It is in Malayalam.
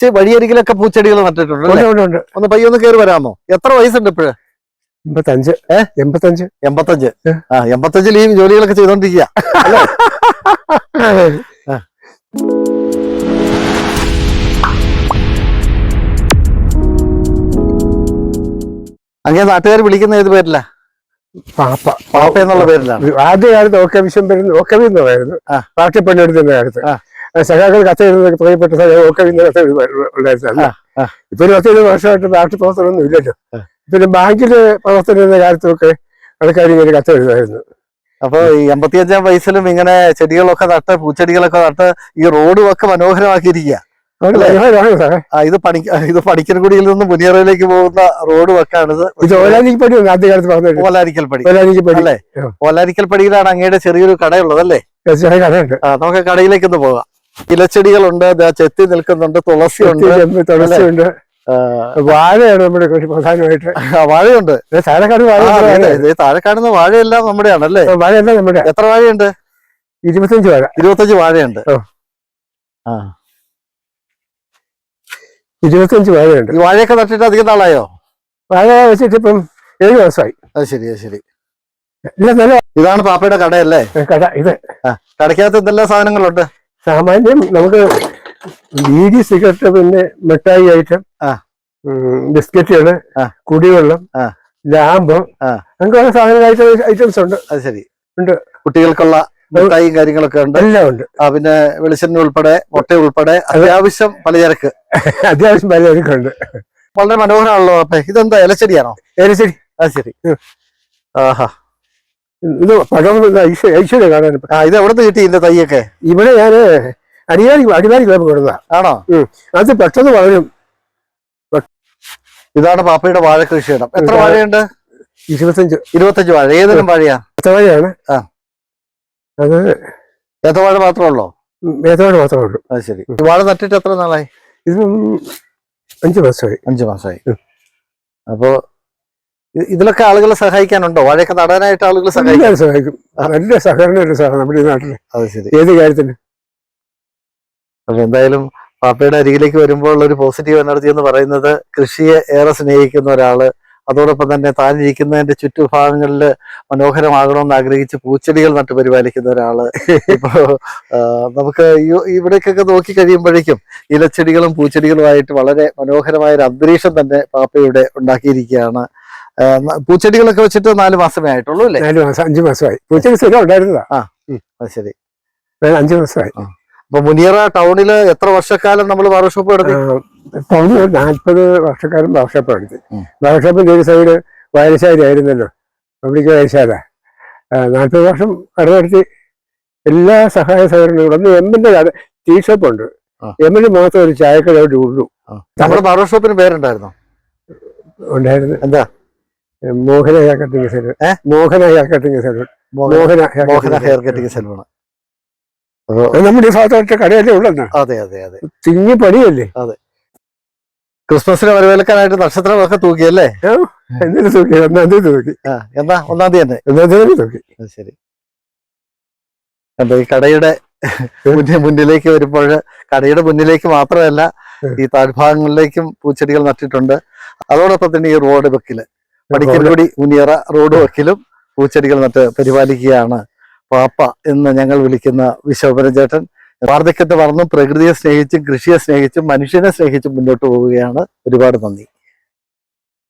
ചെ- വഴിയരികിലൊക്കെ പൂച്ചെടികൾ നട്ടിട്ടുണ്ട് ഒന്ന് പയ്യൊന്ന് കയറി വരാമോ? എത്ര വയസ്സുണ്ട് ഇപ്പോഴ്? എൺപത്തഞ്ച്. ഏഹ് എൺപത്തഞ്ച്. എൺപത്തഞ്ച്. ആ എൺപത്തഞ്ചിൽ ഈ ജോലികളൊക്കെ ചെയ്തോണ്ടിരിക്കുക അങ്ങനെ നാട്ടുകാർ വിളിക്കുന്ന ഏത് പേരില്ല പാപ്പ. പാപ്പ എന്നുള്ള പേരിലാണ്. ആദ്യ കാലത്ത് ഓക്കവിശം പേര് ഓക്കെ എന്നുള്ളതായിരുന്നു ആ. പാർട്ടി പണിയെടുക്കുന്ന കാലത്ത് ആ. സഖാക്കൾ കത്ത് എഴുതുന്നതൊക്കെ പ്രിയപ്പെട്ട ഒക്കെ ഇന്ന് കത്ത് ഉണ്ടായിരുന്നു ആ, ആ. ഇപ്പൊ ഒരു പത്തിരുപത് വർഷമായിട്ട് പാർട്ടി പ്രവർത്തനമൊന്നും ഇല്ലല്ലോ. പിന്നെ ബാങ്കിൽ പ്രവർത്തനം എന്ന കാലത്തൊക്കെ ആൾക്കാർ ഇങ്ങനെ കത്ത് എഴുതുമായിരുന്നു. അപ്പൊ ഈ എൺപത്തിയഞ്ചാം വയസ്സിലും ഇങ്ങനെ ചെടികളൊക്കെ നട്ട് പൂച്ചെടികളൊക്കെ നട്ട് ഈ റോഡും ഒക്കെ മനോഹരമാക്കിയിരിക്കുക ഇത് പണി ഇത് പണിക്കൻകുടിയിൽ നിന്ന് മുനിയറയിലേക്ക് പോകുന്ന റോഡും ഒക്കെ ഇത് ഓലാരിക്കൽപ്പടി പടി ഒന്ന് ആദ്യ ഓലാരിക്കൽ പടി. ഓലാനിക്ക് പടി അല്ലേ? ഓലാരിക്കൽപ്പടിയിലാണ് പടിയിലാണ് അങ്ങയുടെ ചെറിയൊരു കടയുള്ളത് അല്ലേ? നമുക്ക് കടയിലേക്ക് ഒന്ന് പോകാം. ഇലച്ചെടികളുണ്ട് ചെത്തി നിൽക്കുന്നുണ്ട് തുളസി ഉണ്ട് ചെമ്പ് തുളസിയുണ്ട്. വാഴയാണ് നമ്മുടെ കൃഷി പ്രധാനമായിട്ട്. വാഴയുണ്ട്. താഴെക്കാട് വാഴ താഴെക്കാടുന്ന വാഴയെല്ലാം നമ്മുടെയാണ് അല്ലേ വാഴയെല്ലാം നമ്മുടെ. എത്ര വാഴയുണ്ട്? ഇരുപത്തഞ്ച് വാഴ. ഇരുപത്തഞ്ച് വാഴയുണ്ട്. ആ. ഇരുപത്തഞ്ച് വാഴയുണ്ട്. ഈ വാഴയൊക്കെ നട്ടിട്ട് അധികം നാളായോ? വാഴ വെച്ചിട്ട് ഇപ്പം ഏഴ് മാസമായി. അത് ശരി അത് ശരി. ഇതാണ് പാപ്പയുടെ കടയല്ലേ? കട ഇത്. കടയ്ക്കകത്ത് എന്തെല്ലാം സാധനങ്ങളുണ്ട്? സാമാന്യം നമുക്ക് ബീഡി സിഗരറ്റ് പിന്നെ മിഠായി ഐറ്റം. ബിസ്ക്കറ്റുകൾ. കുടിവെള്ളം. ലാമ്പ്. അങ്ങനെ സാധന ഐറ്റംസ് ഉണ്ട്. അത് ശരി. ഉണ്ട്. കുട്ടികൾക്കുള്ള മിഠായിയും കാര്യങ്ങളൊക്കെ ഉണ്ട്. എല്ലാം ഉണ്ട്. ആ പിന്നെ വെളിച്ചെണ്ണ ഉൾപ്പെടെ മുട്ട ഉൾപ്പെടെ അത്യാവശ്യം പലചരക്ക്. അത്യാവശ്യം പലചരക്കുണ്ട് വളരെ മനോഹരമാണല്ലോ അപ്പൊ. ഇതെന്താ ഇലച്ചെടിയാണോ ഇലച്ചെടി അത് ശരി. ആഹാ. ഇത് പഴം ഐശ്വര്യ ഐശ്വര്യ കാണാൻ ആ ഇത് എവിടെ നിന്ന് കിട്ടി ഇതിന്റെ തൈയൊക്കെ? ഇവിടെ ഞാൻ അടിമാലി അടിമാലി ക്ലബ് കൊടുത്ത ആണോ? അത് പെട്ടെന്ന് വളരും. ഇതാണ് പാപ്പയുടെ വാഴ കൃഷിയിടം എത്ര വാഴയുണ്ട്? ഇരുപത്തഞ്ച്. ഇരുപത്തഞ്ച് വാഴ. ഏതെങ്കിലും വാഴയാ? ഏത്തവാഴയാണ് ആ. അത് ഏത്തവാഴ മാത്രമേ ഉള്ളോ? ഏത്തവാഴ മാത്രമേ ഉള്ളൂ. അത് ശരി. വാഴ നട്ടിട്ട് എത്ര നാളായി? ഇത് അഞ്ചു മാസമായി. അഞ്ചു മാസമായി. അപ്പോ ഇതിലൊക്കെ ആളുകളെ സഹായിക്കാനുണ്ടോ? വാഴയൊക്കെ നടാനായിട്ട് ആളുകൾ സഹായിക്കാൻ? സഹായിക്കും. നല്ല സഹകരണമുണ്ട് സാർ നമ്മുടെ ഈ നാട്ടിൽ. അത് ശരി. ഏത് കാര്യത്തിന്. അപ്പൊ എന്തായാലും പാപ്പയുടെ അരികിലേക്ക് വരുമ്പോൾ ഒരു പോസിറ്റീവ് എനർജി എന്ന് പറയുന്നത് കൃഷിയെ ഏറെ സ്നേഹിക്കുന്ന ഒരാൾ അതോടൊപ്പം തന്നെ താൻ ഇരിക്കുന്നതിന്റെ ചുറ്റുഭാഗങ്ങളിൽ മനോഹരമാകണമെന്ന് ആഗ്രഹിച്ച് പൂച്ചെടികൾ നട്ട് പരിപാലിക്കുന്ന ഒരാൾ. ഇപ്പോ നമുക്ക് ഇവിടേക്കൊക്കെ നോക്കി കഴിയുമ്പോഴേക്കും ഇലച്ചെടികളും പൂച്ചെടികളുമായിട്ട് വളരെ മനോഹരമായ ഒരു അന്തരീക്ഷം തന്നെ പാപ്പയുടെ ഉണ്ടാക്കിയിരിക്കുകയാണ്. പൂച്ചെടികളൊക്കെ വെച്ചിട്ട് നാല് മാസമേ ആയിട്ടുള്ളൂ അല്ലേ? നാല് മാസം അഞ്ചു മാസമായി. പൂച്ചെടി സ്ഥിരം ഉണ്ടായിരുന്നതാ. അത് ശരി. അഞ്ചു മാസമായി. അപ്പൊ മുനിയറ ടൗണിൽ എത്ര വർഷക്കാലം നമ്മൾ വർക്ക്ഷോപ്പ് എടുത്തു? ടൗണിൽ നാല്പത് വർഷക്കാലം വർക്ക്ഷോപ്പ് എടുത്തു. വർക്ക്ഷോപ്പ് വർക്ക്ഷോപ്പിന്റെ ഒരു സൈഡ് വായനശാല ആയിരുന്നല്ലോ. പബ്ലിക് വായനശാല നാൽപ്പത് വർഷം കട എല്ലാ സഹായ സഹകരണങ്ങളും ഒന്ന് എമ്മിന്റെ ടീ ഷോപ്പ് ഉണ്ട്. ആ. എമ്മിന് മാത്രം ഒരു ചായക്കട അവിടെ ഉള്ളൂ. നമ്മുടെ ബാർബർഷോപ്പിന് പേരുണ്ടായിരുന്നോ ഉണ്ടായിരുന്നു. എന്താ? Mohana hair cutting? Salon Mohana hair cutting salon Mohana Mohana hair. Cutting salon നമ്മുടെ ഈ ഭാഗത്തോട്ട് കടയല്ലേ ഉള്ളെന്ന് അതെ അതെ അതെ. തിങ്ങി പണിയല്ലേ? അതെ. ക്രിസ്മസിന് വരവേൽക്കാനായിട്ട് നക്ഷത്രമൊക്കെ തൂക്കിയല്ലേ? എന്തിനു തൂക്കി? ഒന്നാം തീയതി തൂക്കി. എന്താ എന്നാ? ഒന്നാം തീയതി തന്നെ. ഒന്നാം തീയതി തൂക്കി. അത് ശരി. എന്താ ഈ കടയുടെ മുന്നിലേക്ക് വരുമ്പോൾ കടയുടെ മുന്നിലേക്ക് മാത്രമല്ല ഈ താഴ്ഭാഗങ്ങളിലേക്കും പൂച്ചെടികൾ നട്ടിട്ടുണ്ട്. അതോടൊപ്പം തന്നെ ഈ റോഡ് വെക്കിൽ. പടിക്കൽക്കുടി മുനിയറ റോഡ് വക്കിലും പൂച്ചെടികൾ നട്ട് പരിപാലിക്കുകയാണ് പാപ്പ എന്ന് ഞങ്ങൾ വിളിക്കുന്ന വിശ്വപരൻ ചേട്ടൻ. വാർദ്ധക്യത്തെ വളർന്നും പ്രകൃതിയെ സ്നേഹിച്ചും കൃഷിയെ സ്നേഹിച്ചും മനുഷ്യനെ സ്നേഹിച്ചും മുന്നോട്ട് പോവുകയാണ്. ഒരുപാട് നന്ദി.